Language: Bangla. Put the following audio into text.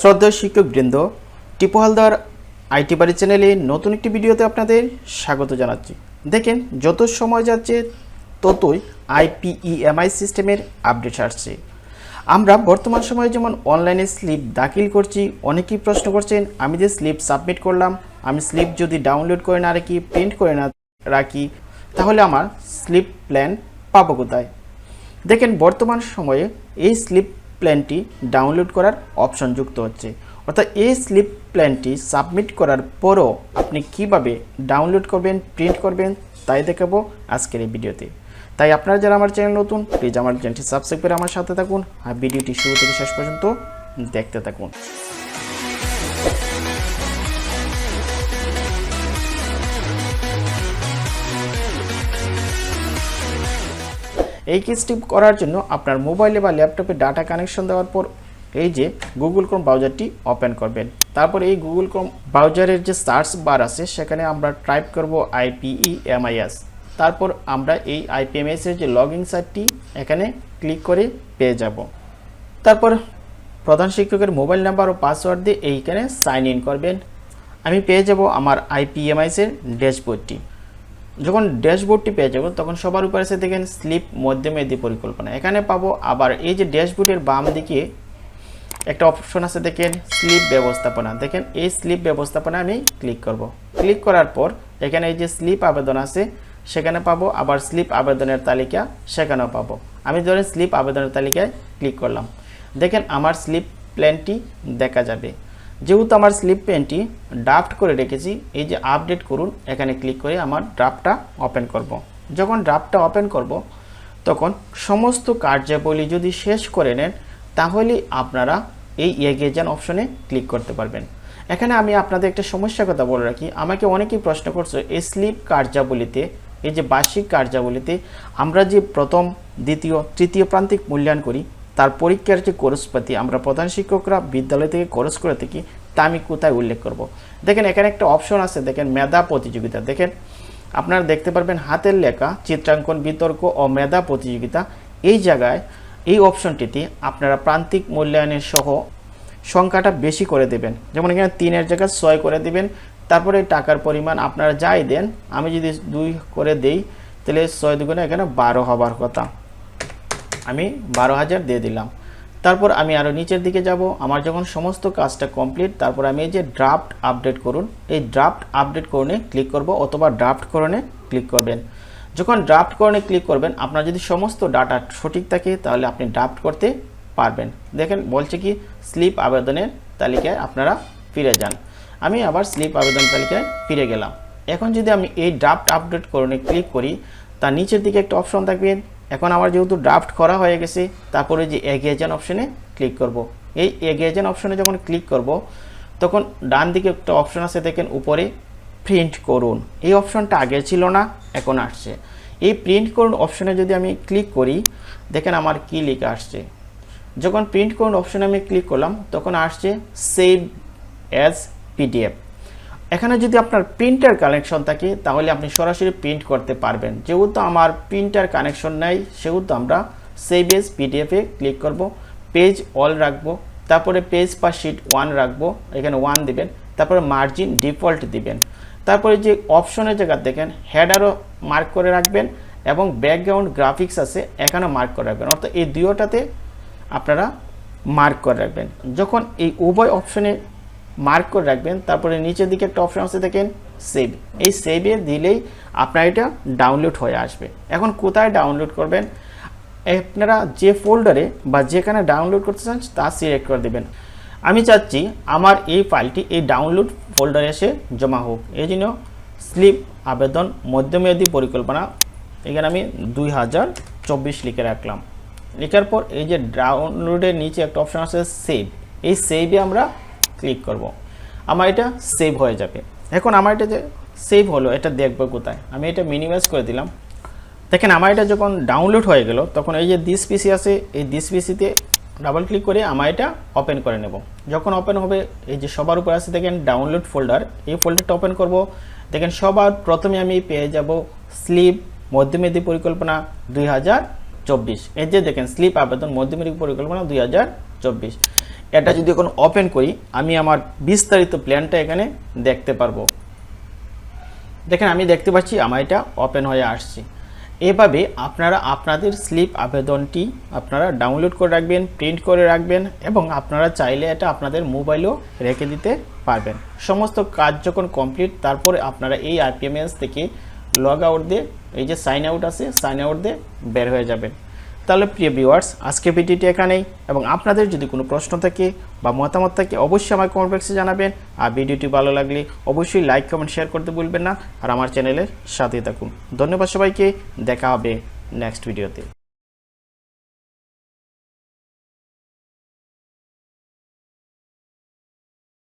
শ্রদ্ধা শিক্ষকবৃন্দ, টিপু হালদার আইটি বাড়ি চ্যানেলে নতুন একটি ভিডিওতে আপনাদের স্বাগত জানাচ্ছি। দেখেন, যত সময় যাচ্ছে, ততই আইপিইএমআই সিস্টেমের আপডেট আসছে। আমরা বর্তমান সময়ে যেমন অনলাইনে স্লিপ দাখিল করছি, অনেকেই প্রশ্ন করছেন, আমি যে স্লিপ সাবমিট করলাম, আমি স্লিপ যদি ডাউনলোড করে না রাখি, প্রিন্ট করে না রাখি, তাহলে আমার স্লিপ প্ল্যান পাবো কোথায়? দেখেন, বর্তমান সময়ে এই স্লিপ প্ল্যানটি ডাউনলোড করার অপশন যুক্ত হচ্ছে। অর্থাৎ এই স্লিপ প্ল্যানটি সাবমিট করার পরও আপনি কীভাবে ডাউনলোড করবেন, প্রিন্ট করবেন তাই দেখাবো আজকের এই ভিডিওতে। তাই আপনারা যারা আমার চ্যানেল নতুন, প্লিজ আমার চ্যানেলটি সাবস্ক্রাইব করে আমার সাথে থাকুন আর ভিডিওটি শুরু থেকে শেষ পর্যন্ত দেখতে থাকুন। এই কেসটি করার জন্য আপনার মোবাইলে বা ল্যাপটপে ডাটা কানেকশন দেওয়ার পর এই যে গুগল ক্রোম ব্রাউজারটি ওপেন করবেন। তারপর এই গুগল ক্রোম ব্রাউজারের যে সার্চ বার আছে, সেখানে আমরা টাইপ করব আইপিই এমআইএস তারপর আমরা এই আইপিএমএস এর যে লগ ইন সাইটটি এখানে ক্লিক করে পেয়ে যাব। তারপর প্রধান শিক্ষকের মোবাইল নাম্বার ও পাসওয়ার্ড দিয়ে এইখানে সাইন ইন করবেন। আমি পেয়ে যাব আমার আইপিএমআইস এর ড্যাশবোর্ডটি যখন ড্যাশবোর্ডটি পেয়ে যাব, তখন সবার উপরে এসে দেখেন স্লিপ মধ্যমেয়াদী পরিকল্পনা। এখানে পাবো আবার এই যে ড্যাশবোর্ডের বাম দিকে একটা অপশন আছে, দেখেন স্লিপ ব্যবস্থাপনা। দেখেন এই স্লিপ ব্যবস্থাপনা আমি ক্লিক করব। ক্লিক করার পর এখানে এই যে স্লিপ আবেদন আছে, সেখানে পাবো আবার স্লিপ আবেদনের তালিকা, সেখানেও পাবো। আমি ধরেন স্লিপ আবেদনের তালিকায় ক্লিক করলাম। দেখেন আমার স্লিপ প্ল্যানটি দেখা যাবে। যেহেতু আমার স্লিপ পেনটি ড্রাফট করে রেখেছি, এই যে আপডেট করুন, এখানে ক্লিক করে আমার ড্রাফটটা ওপেন করব। যখন ড্রাফটটা ওপেন করব, তখন সমস্ত কার্যাবলী যদি শেষ করে নেন, তাহলে আপনারা এই এগিয়ে যান অপশনে ক্লিক করতে পারবেন এখানে আমি আপনাদের একটা সমস্যার কথা বলে রাখি আমাকে অনেকেই প্রশ্ন করছে, এই স্লিপ কার্যাবলীতে, এই যে বার্ষিক কার্যাবলীতে আমরা যে প্রথম, দ্বিতীয়, তৃতীয় প্রান্তিক মূল্যায়ন করি তার পরীক্ষার যে কোর্সপাতি, আমরা প্রধান শিক্ষকরা বিদ্যালয় থেকে কোর্স করে থাকি, তা আমি কোথায় উল্লেখ করব। দেখেন, এখানে একটা অপশন আছে, দেখেন, মেধা প্রতিযোগিতা। দেখেন, আপনারা দেখতে পারবেন হাতের লেখা, চিত্রাঙ্কন, বিতর্ক ও মেধা প্রতিযোগিতা। এই জায়গায়, এই অপশনটিতে আপনারা প্রান্তিক মূল্যায়নের সহ সংখ্যাটা বেশি করে দেবেন। যেমন এখানে তিনের জায়গায় ছয় করে দিবেন, তারপরে টাকার পরিমাণ আপনারা যাই দেন, আমি যদি দুই করে দেই, তাহলে ছয় দুগুণে এখানে বারো হবার কথা। আমি বারো হাজার দিয়ে দিলাম। তারপর আমি আরও নিচের দিকে যাব। আমার যখন সমস্ত কাজটা কমপ্লিট তারপর আমি এই যে ড্রাফট আপডেট করুন, এই ড্রাফট আপডেট করণে ক্লিক করব অথবা ড্রাফট করণে ক্লিক করবেন। যখন ড্রাফট করণে ক্লিক করবেন, আপনার যদি সমস্ত ডাটা সঠিক থাকে, তাহলে আপনি ড্রাফট করতে পারবেন। দেখেন, বলছে কি স্লিপ আবেদনের তালিকায় আপনারা ফিরে যান। আমি আবার স্লিপ আবেদন তালিকায় ফিরে গেলাম। এখন যদি আমি এই ড্রাফট আপডেট করণে ক্লিক করি, তার নিচের দিকে একটা অপশন থাকবে এখন আমার যেহেতু ড্রাফট করা হয়ে গেছে, তারপরে যে এগিয়ে যান অপশনে ক্লিক করব। এই এগিয়ে যান অপশনে যখন ক্লিক করব, তখন ডান দিকে একটা অপশন আছে, দেখেন উপরে প্রিন্ট করুন। এই অপশনটা আগে ছিল না, এখন আসছে। এই প্রিন্ট করুন অপশনে যদি আমি ক্লিক করি, দেখেন আমার কি লেখা আসছে। যখন প্রিন্ট করুন অপশনে আমি ক্লিক করলাম, তখন আসছে সেভ অ্যাজ পিডিএফ এখানে যদি আপনার প্রিন্টার কানেকশন থাকে, তাহলে আপনি সরাসরি প্রিন্ট করতে পারবেন। যেহেতু আমার প্রিন্টার কানেকশন নাই, সেহেতু আমরা সেভ এস পিডিএফে ক্লিক করব পেজ অল রাখব, তারপরে পেজ বা শিট ওয়ান রাখব, এখানে ওয়ান দিবেন, তারপরে মার্জিন ডিফল্ট দিবেন। তারপরে যে অপশনের জায়গা দেখেন হেডারও মার্ক করে রাখবেন এবং ব্যাকগ্রাউন্ড গ্রাফিক্স আছে, এখানেও মার্ক করে রাখবেন। অর্থাৎ এই দুয়োটাতে আপনারা মার্ক করে রাখবেন। যখন এই উভয় অপশনে মার্ক করে রাখবেন, তারপরে নিচের দিকে একটা অপশন আছে, দেখেন সেভ এই সেভে দিলেই আপনার এটা ডাউনলোড হয়ে আসবে। এখন কোথায় ডাউনলোড করবেন? আপনারা যে ফোল্ডারে বা যেখানে ডাউনলোড করতে চান, তা সিলেক্ট করে দেবেন। আমি চাচ্ছি আমার এই ফাইলটি এই ডাউনলোড ফোল্ডারে এসে জমা হোক। এই জন্য স্লিপ আবেদন, মধ্যমেয়াদী পরিকল্পনা, এখানে আমি দুই হাজার চব্বিশ লিখে রাখলাম। লেখার পর এই যে ডাউনলোডের নিচে একটা অপশন আছে সেভ এই সেভে আমরা ক্লিক করব। আমার এটা সেভ হয়ে যাবে। এখন আমার এটা যে সেভ হলো, এটা দেখব কোথায়? আমি এটা মিনিমাইজ করে দিলাম। দেখেন, আমার এটা যখন ডাউনলোড হয়ে গেল, তখন এই যে দিস পিসি আছে, এই দিস পিসিতে ডাবল ক্লিক করে আমার এটা ওপেন করে নেব। যখন ওপেন হবে, এই যে সবার উপর আছে, দেখেন ডাউনলোড ফোল্ডার এই ফোল্ডারটা ওপেন করব। দেখেন, সবার প্রথমে আমি পেয়ে যাব স্লিপ মধ্যমেয়াদী পরিকল্পনা দুই হাজার চব্বিশ। এই যে দেখেন স্লিপ আবেদন মধ্যমেয়াদী পরিকল্পনা দুই হাজার চব্বিশ। এটা যদি এখন ওপেন করি, আমি আমার বিস্তারিত প্ল্যানটা এখানে দেখতে পারব। দেখেন, আমি দেখতে পাচ্ছি আমার এটা ওপেন হয়ে আসছে। এভাবে আপনারা আপনাদের স্লিপ আবেদনটি আপনারা ডাউনলোড করে রাখবেন প্রিন্ট করে রাখবেন এবং আপনারা চাইলে এটা আপনাদের মোবাইলেও রেখে দিতে পারবেন। সমস্ত কাজ যখন কমপ্লিট তারপরে আপনারা এই আরপিএমএস থেকে লগ আউট দিয়ে, এই যে সাইন আউট আছে সাইন আউট দিয়ে বের হয়ে যাবেন। তাহলে প্রিয় ভিউয়ার্স আজকে ভিডিওটি এখানেই। এবং আপনাদের যদি কোনো প্রশ্ন থাকে বা মতামত থাকে, অবশ্যই আমার কমেন্ট বক্সে জানাবেন। আর ভিডিওটি ভালো লাগলে অবশ্যই লাইক কমেন্ট শেয়ার করতে ভুলবেন না। আর আমার চ্যানেলের সাথে থাকুন। ধন্যবাদ সবাইকে। দেখা হবে নেক্সট ভিডিওতে